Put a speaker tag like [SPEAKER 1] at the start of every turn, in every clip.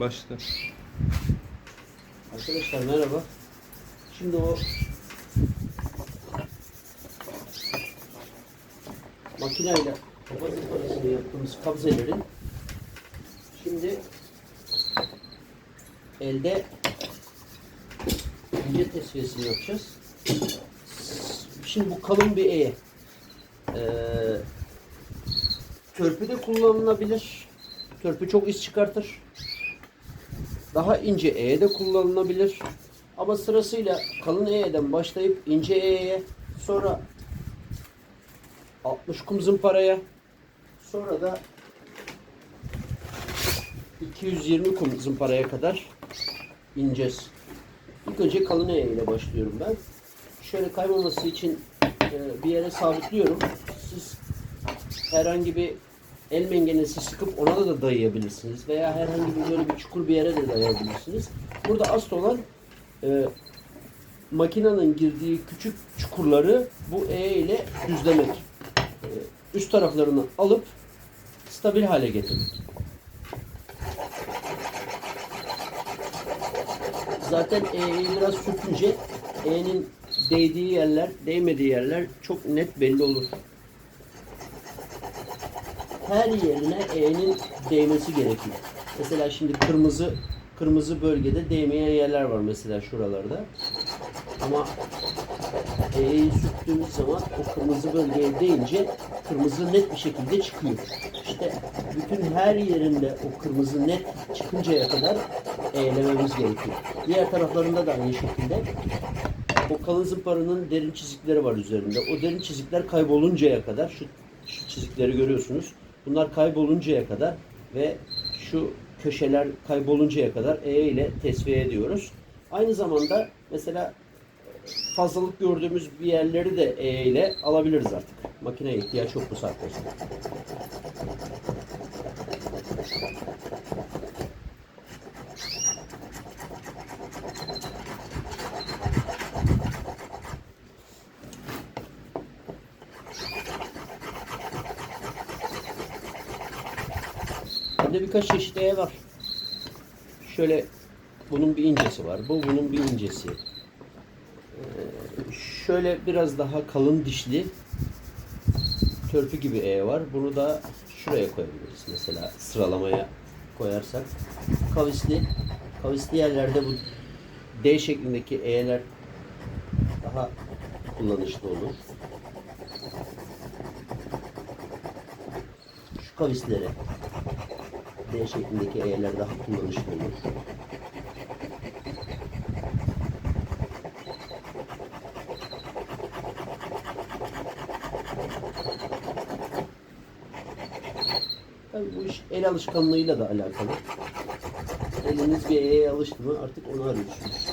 [SPEAKER 1] Başla.
[SPEAKER 2] Arkadaşlar merhaba. Şimdi o makineyle hava zımparalarını yaptığımız kabzelerin şimdi elde ince tesviyesini yapacağız. Şimdi bu kalın bir E. Ee, törpü de kullanılabilir. Törpü çok iz çıkartır. Daha ince E de kullanılabilir. Ama sırasıyla kalın E'den başlayıp ince E'ye sonra 60 kum zımparaya sonra da 220 kum zımparaya kadar ineceğiz. İlk önce kalın E ile başlıyorum ben. Şöyle kaymaması için e, bir yere sabitliyorum. Siz herhangi bir el mengenesi sıkıp ona da, da dayayabilirsiniz. Veya herhangi bir böyle bir çukur bir yere de dayayabilirsiniz. Burada asıl olan e, makinenin girdiği küçük çukurları bu E ile düzlemek. E, üst taraflarını alıp stabil hale getirmek. Zaten E'yi biraz sürtünce E'nin değdiği yerler, değmediği yerler çok net belli olur her yerine E'nin değmesi gerekiyor. Mesela şimdi kırmızı kırmızı bölgede değmeyen yerler var mesela şuralarda. Ama E'yi sürttüğümüz zaman o kırmızı bölgeye değince kırmızı net bir şekilde çıkıyor. İşte bütün her yerinde o kırmızı net çıkıncaya kadar eğlememiz gerekiyor. Diğer taraflarında da aynı şekilde o kalın zımparanın derin çizikleri var üzerinde. O derin çizikler kayboluncaya kadar şu, şu çizikleri görüyorsunuz. Bunlar kayboluncaya kadar ve şu köşeler kayboluncaya kadar E ile tesviye ediyoruz. Aynı zamanda mesela fazlalık gördüğümüz bir yerleri de E ile alabiliriz artık. Makineye ihtiyaç yok bu saatten Bende birkaç çeşit E var. Şöyle bunun bir incesi var. Bu bunun bir incesi. Ee, şöyle biraz daha kalın dişli törpü gibi E var. Bunu da şuraya koyabiliriz. Mesela sıralamaya koyarsak. Kavisli. Kavisli yerlerde bu D şeklindeki E'ler daha kullanışlı olur. Şu kavislere D şeklindeki E'ler daha kullanışlı olur. Tabii bu iş el alışkanlığıyla da alakalı. Eliniz bir E'ye alıştı mı artık onu arıyorsunuz.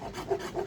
[SPEAKER 2] Thank you.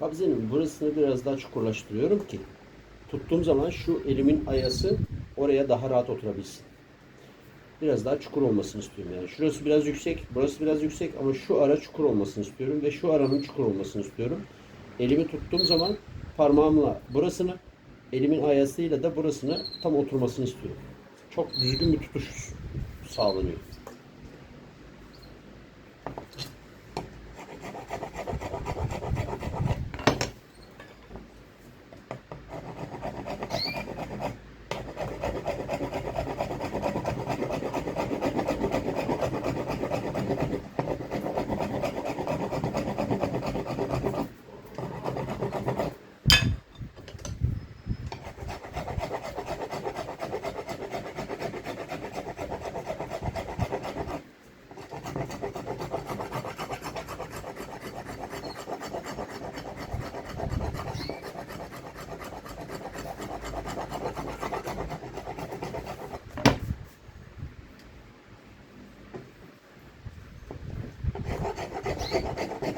[SPEAKER 2] Kabzenin burasını biraz daha çukurlaştırıyorum ki tuttuğum zaman şu elimin ayası oraya daha rahat oturabilsin. Biraz daha çukur olmasını istiyorum yani. Şurası biraz yüksek, burası biraz yüksek ama şu ara çukur olmasını istiyorum ve şu aranın çukur olmasını istiyorum. Elimi tuttuğum zaman parmağımla burasını, elimin ayasıyla da burasını tam oturmasını istiyorum. Çok düzgün bir tutuş sağlanıyor. フフフ。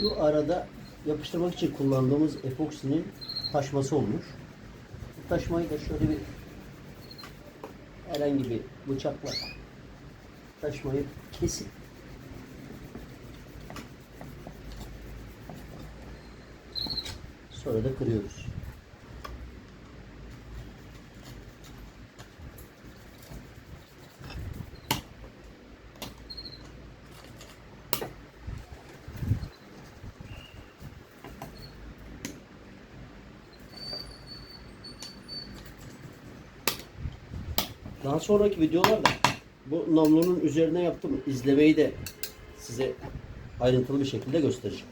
[SPEAKER 2] Şu arada yapıştırmak için kullandığımız epoksinin taşması olmuş. Bu taşmayı da şöyle bir herhangi bir bıçakla taşmayı kesip sonra da kırıyoruz. Daha sonraki videolarda bu namlunun üzerine yaptığım izlemeyi de size ayrıntılı bir şekilde göstereceğim.